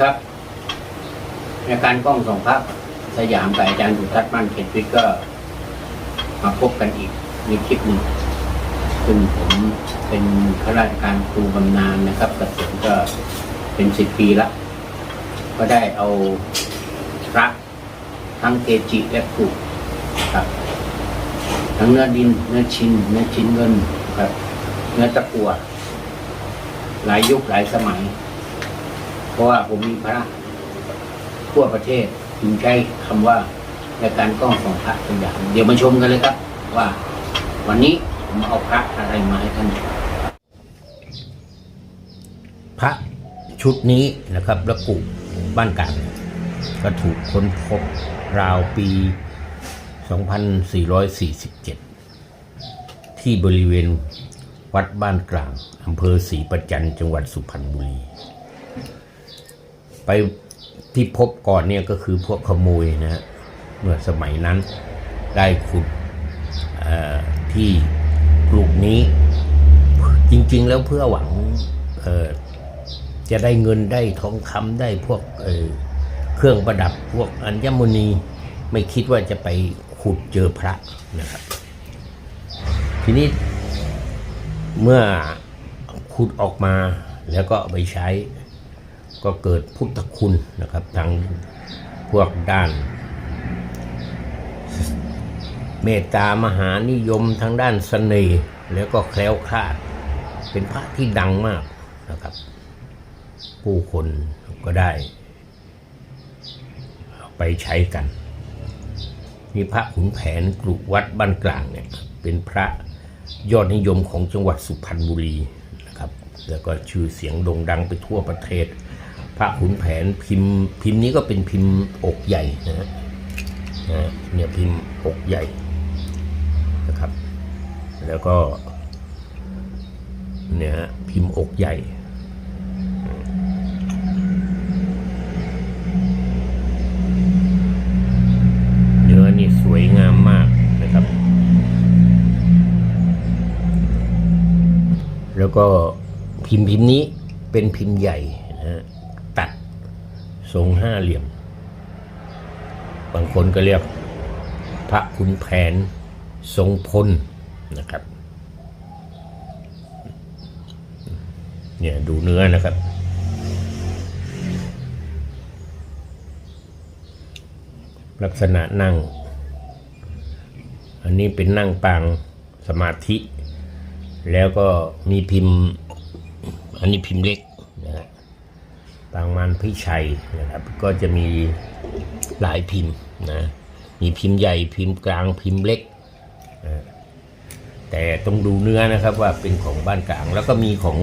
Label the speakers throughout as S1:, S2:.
S1: ครับ ในการกล้องส่องพระสยามกับอาจารย์สุทัศน์มั่นเขตวิทย์ก็มาพบกันอีกในคลิปหนึ่งซึ่งผมเป็นข้าราชการครูบำนาญนะครับเกษียณก็เป็นสิบปีละ ก็ได้เอาพระทั้งเกจิและครูครับทั้งเนื้อดินเนื้อชินเนื้อชิ้นเงินครับเนื้อตะกัวหลายยุคหลายสมัย เพราะว่าผมมีพระทั่วประเทศจึงใช้คำว่าในการกล้องของพระตัวอย่าง เดี๋ยวมาชมกันเลยครับ ว่า วันนี้ผมเอาพระอะไรมาให้ท่านพระชุดนี้นะครับระกุบ้านกลางก็ถูกค้นพบราวปี 2447 ที่บริเวณวัดบ้านกลางอำเภอศรีประจันจังหวัดสุพรรณบุรี ไปที่พบก่อนเนี่ยก็คือพวกขโมยนะฮะเมื่อสมัยนั้นได้ขุดที่ปลูกนี้จริง ๆ แล้วเพื่อหวังจะได้เงินได้ทองคำได้พวกเเครื่องประดับพวกอัญมณีไม่คิดว่าจะไปขุดเจอพระนะครับ ทีนี้เมื่อขุดออกมาแล้วก็ไปใช้ ก็เกิดพุทธคุณนะครับทางพวกด้าน เมตตามหานิยมทางด้านเสน่ห์แล้วก็แคล้วคลาด เป็นพระที่ดังมากนะครับ ผู้คนก็ได้ ไปใช้กันมีพระขุนแผนกรุวัดบ้านกลางเนี่ยเป็นพระยอดนิยมของจังหวัดสุพรรณบุรีนะครับ แล้วก็ชื่อเสียงโด่งดังไปทั่วประเทศ พระขุนแผนพิมพ์ พิมพ์นี้ก็เป็นพิมพ์อกใหญ่นะฮะเนี่ยพิมพ์อกใหญ่นะครับ แล้วก็เนี่ยฮะพิมพ์อกใหญ่เนื้อนี่สวยงามมากนะครับ แล้วก็พิมพ์พิมพ์นี้เป็นพิมพ์ใหญ่ ทรงห้าเหลี่ยม บางคนก็เรียกพระขุนแผนทรงพลนะครับ เนี่ยดูเนื้อนะครับ ลักษณะนั่ง อันนี้เป็นนั่งปางสมาธิ แล้วก็มีพิมพ์ อันนี้พิมพ์เล็ก ปางมันพิชัยนะครับ ก็จะมีหลายพิมพ์นะมีพิมพ์ใหญ่พิมพ์กลางพิมพ์เล็ก แต่ต้องดูเนื้อนะครับว่าเป็นของบ้านกลาง แล้วก็มีของ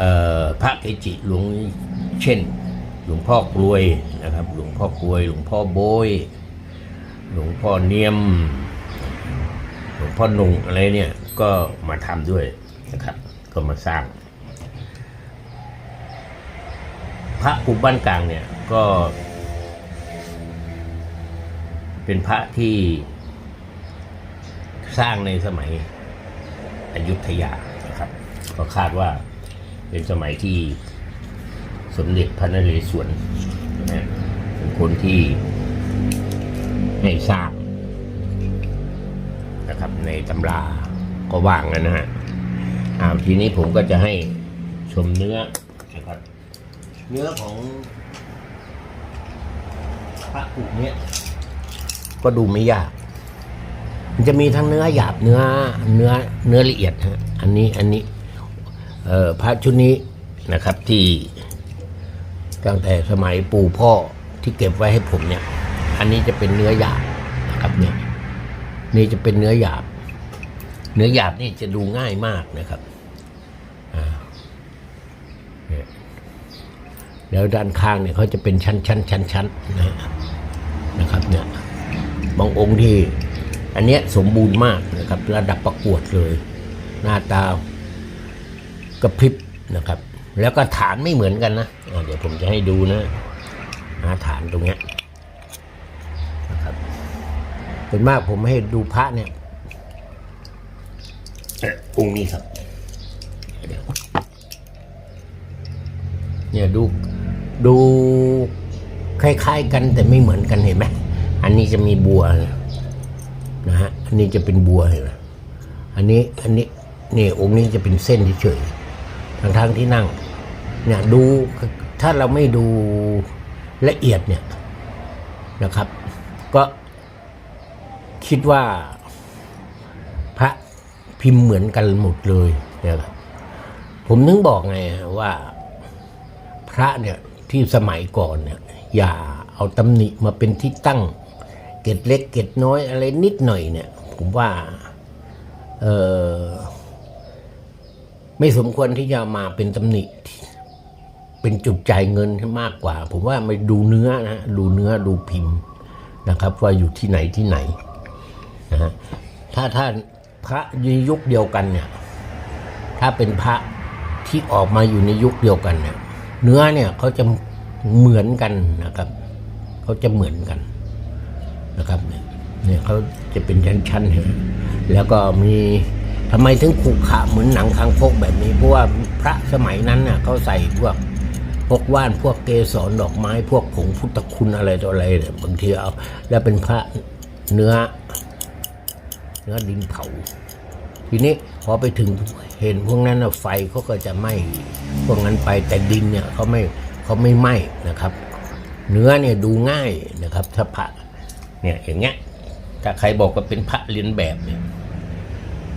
S1: ออพระเกจิหลวงเช่น หลวงพ่อกลวยนะครับ หลวงพ่อกลวย หลวงพ่อโบย หลวงพ่อเนียม หลวงพ่อหนุ่งอะไรเนี่ยก็มาทำด้วยนะครับ ก็มาสร้าง พ ระภูบ้านกลางเนี่ยก็ เป็นพระที่สร้างในสมัยอยุธยานะครับ ก็คาดว่าเป็นสมัยที่สมเด็จพระนเรศวรนะฮะเป็นคนที่ให้สร้างนะครับในตำราก็ว่างนะฮะอาทีนี้ผมก็จะให้ชมเนื้อ เนื้อของพระกุเนี้ยก็ดูไม่ยาก มันจะมีทั้งเนื้อหยาบเนื้อ เนื้อเนื้อละเอียดฮะอันนี้อันนี้เอ่อพระชุดนี้นะครับที่ตั้งแต่สมัยปู่พ่อที่เก็บไว้ให้ผมเนี่ย อันนี้จะเป็นเนื้อหยาบนะครับเนี่ยนี่จะเป็นเนื้อหยาบ เนื้อหยาบนี่จะดูง่ายมากนะครับอ่าเนี่ย แล้วด้านข้างเนี่ยเขาจะเป็นชั้นชั้นชั้นชั้นนะนะครับเนี่ยบางองค์ที่ อันเนี้ยสมบูรณ์มากนะครับ ระดับประกวดเลย หน้าตากระพริบนะครับ แล้วก็ฐานไม่เหมือนกันนะอ่าเดี๋ยวผมจะให้ดูนะหาฐานตรงเนี้ยนะครับเป็นมากผมให้ดูพระเนี่ยเอ่อองค์นี้ครับเดี๋ยวเนี่ยดู ดูคล้าย ๆ กันแต่ไม่เหมือนกันเห็นไหมอันนี้จะมีบัวนะฮะอันนี้จะเป็นบัวเห็นไหมอันนี้อันนี้นี่องค์นี้จะเป็นเส้นเฉยๆทางทางที่นั่งเนี่ยดูถ้าเราไม่ดูละเอียดเนี่ยนะครับ ก็คิดว่าพระพิมพ์เหมือนกันหมดเลยนะครับผมนึงบอกไงว่าพระเนี่ย ที่สมัยก่อนเนี่ยอย่าเอาตำหนิมาเป็นที่ตั้ง เกตเล็กเกตน้อยอะไรนิดหน่อยเนี่ย ผมว่าเออไม่สมควรที่จะมาเป็นตำหนิ เป็นจุดจ่ายเงินให้มากกว่า ผมว่าไม่ดูเนื้อนะดูเนื้อดูพิมพ์นะครับ ว่าอยู่ที่ไหนที่ไหนนะฮะถ้าถ้าพระในยุคเดียวกันเนี่ย ถ้าเป็นพระที่ออกมาอยู่ในยุคเดียวกันเนี่ย เนื้อเนี่ยเขาจะเหมือนกันนะครับเขาจะเหมือนกันนะครับเนี่ยเขาจะเป็นชั้นๆเห็นไหมแล้วก็มีทำไมถึงขุขะเหมือนหนังคางคกแบบนี้เพราะว่าพระสมัยนั้นน่ะเขาใส่พวกพวกว่านพวกเกสรดอกไม้ พวกผงพุทธคุณอะไรต่ออะไรเนี่ยบางทีเอาแล้วเป็นพระเนื้อเนื้อดินเผา ทีนี้พอไปถึงเห็นพวกนั้นไฟเขาก็จะไหม้พวกนั้นไปแต่ดินเนี่ยเขาไม่เขาไม่ไหม้นะครับ เนื้อเนี่ยดูง่ายนะครับ ถ้าพระเนี่ยอย่างเงี้ยถ้าใครบอกว่าเป็นพระเรียนแบบเนี่ย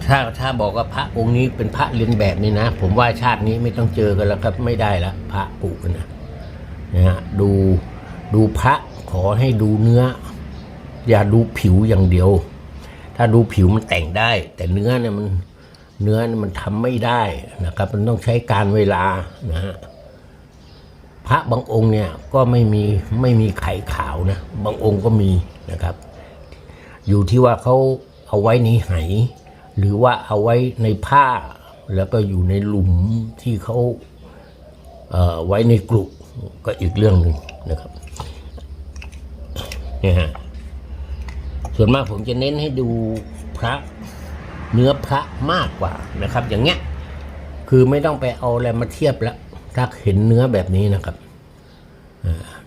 S1: ถ้าถ้าบอกว่าพระองค์นี้เป็นพระเรียนแบบนี่นะ ผมว่าชาตินี้ไม่ต้องเจอกันแล้วครับไม่ได้ละพระปุกันนะนะฮะดูดูพระขอให้ดูเนื้อ อย่าดูผิวอย่างเดียว ถ้าดูผิวมันแต่งได้ แต่เนื้อเนี่ยมันเนื้อเนี่ยมันทำไม่ได้นะครับ มันต้องใช้การเวลานะฮะพระบางองค์เนี่ยก็ไม่มีไม่มีไข่ขาวนะบางองค์ก็มีนะครับ อยู่ที่ว่าเขาเอาไว้ในไหหรือว่าเอาไว้ในผ้า แล้วก็อยู่ในหลุมที่เขาเอ่อไว้ในกลุ่ก็อีกเรื่องหนึ่งนะครับเนี่ยฮะ ส่วนมากผมจะเน้นให้ดูพระเนื้อพระมากกว่านะครับ อย่างเงี้ยคือไม่ต้องไปเอาอะไรมาเทียบแล้วถ้าเห็นเนื้อแบบนี้นะครับ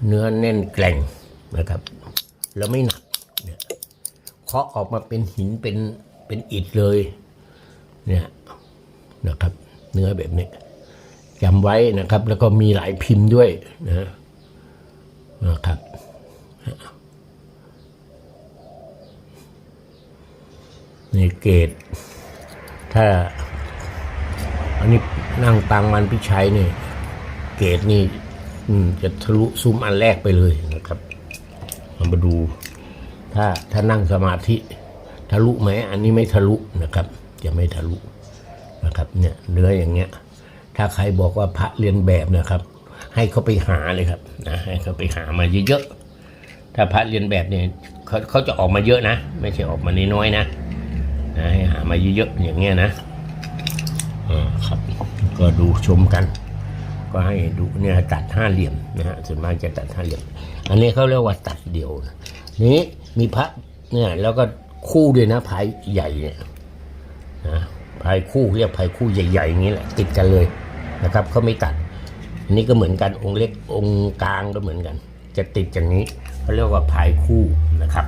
S1: เนื้อแน่นแกร่งนะครับ แล้วไม่หนักเนี่ยเคาะออกมาเป็นหินเป็นเป็นอิฐเลยเนี่ยนะครับ เนื้อแบบนี้จำไว้นะครับ แล้วก็มีหลายพิมพ์ด้วยนะนะครับ นี่เกต ถ้า อันนี้นั่งตังมันพิชัยเนี่ยเกตนี่จะทะลุซุ้มอันแรกไปเลยนะครับามาดู ถ้าถ้านั่งสมาธิทะลุไหมอันนี้ไม่ทะลุนะครับ จะไม่ทะลุนะครับ เนี่ยเนื้ออย่างเงี้ย ถ้าใครบอกว่าพระเรียนแบบนะครับ ให้เขาไปหาเลยครับนะให้เขาไปหามาเยอะๆถ้าพระเรียนแบบเนี่ยเขาเขาจะออกมาเยอะนะ ไม่ใช่ออกมาน้อยๆนะ นะให้หามาเยอะๆอย่างเงี้ยนะอ่าครับ ก็ดูชมกัน ก็ให้ดูเนี่ยตัดห้าเหลี่ยมนะฮะส่วนมากจะตัดห้าเหลี่ยม อันนี้เขาเรียกว่าตัดเดี่ยวนี้มีพระเนี่ยแล้วก็คู่ด้วยนะพายใหญ่เนี่ยนะพายคู่เรียกพายคู่ใหญ่ๆอย่างนี้แหละติดกันเลยนะครับเขาไม่ตัดนนี้ก็เหมือนกันองค์เล็กองค์กลางก็เหมือนกัน จะติดอย่างนี้เขาเรียกว่าพายคู่นะครับ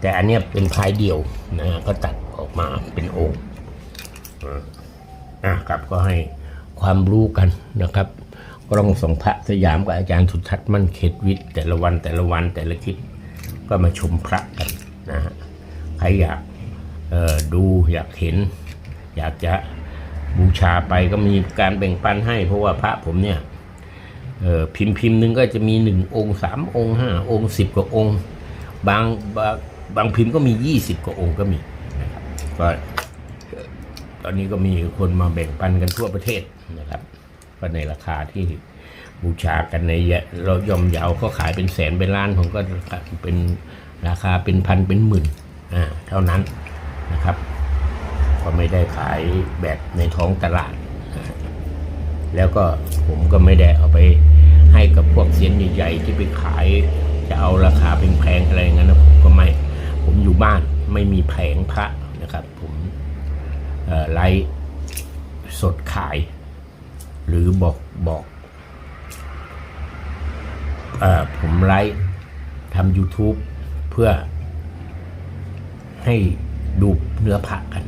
S1: แต่อันนี้เป็นพายเดี่ยว นะฮะก็ตัดออกมาเป็นองค์อ่าอะครับก็ให้ความรู้กันนะครับกล้องสองพระสยามกับอาจารย์สุทัศน์มั่นเขตวิทย์แต่ละวันแต่ละวันแต่ละคลิปก็มาชมพระกันนะฮะใครอยากดูอยากเห็น อยากจะบูชาไปก็มีการแบ่งปันให้ เพราะว่าพระผมเนี่ยพิมพ์พิมพ์หนึงก็จะมีหนึ่งองค์สามองค์ห้าองค์สิบกว่าองค์ บาง บางพิมพ์ก็มียี่สิบกว่าองค์ก็มีนะครับก็ตอนนี้ก็มีคนมาแบ่งปันกันทั่วประเทศนะครับ ก็ในราคาที่บูชากันในยะเรายอมเยาวก็ขายเป็นแสนเป็นล้านผมก็เป็นราคาเป็นพันเป็นหมื่นอ่าเท่านั้นนะครับ ก็ไม่ได้ขายแบบในท้องตลาด แล้วก็ผมก็ไม่ได้เอาไปให้กับพวกเซียนใหญ่ๆที่ไปขาย จะเอาราคาเป็นแพงๆอะไรอย่างนั้นนะผมก็ไม่ ผมอยู่บ้านไม่มีแผงพระนะครับ ผมไลฟ์สดขาย หรือบอกบอกอผมไลฟ์ทำ YouTube เพื่อให้ดูเนื้อผักกัน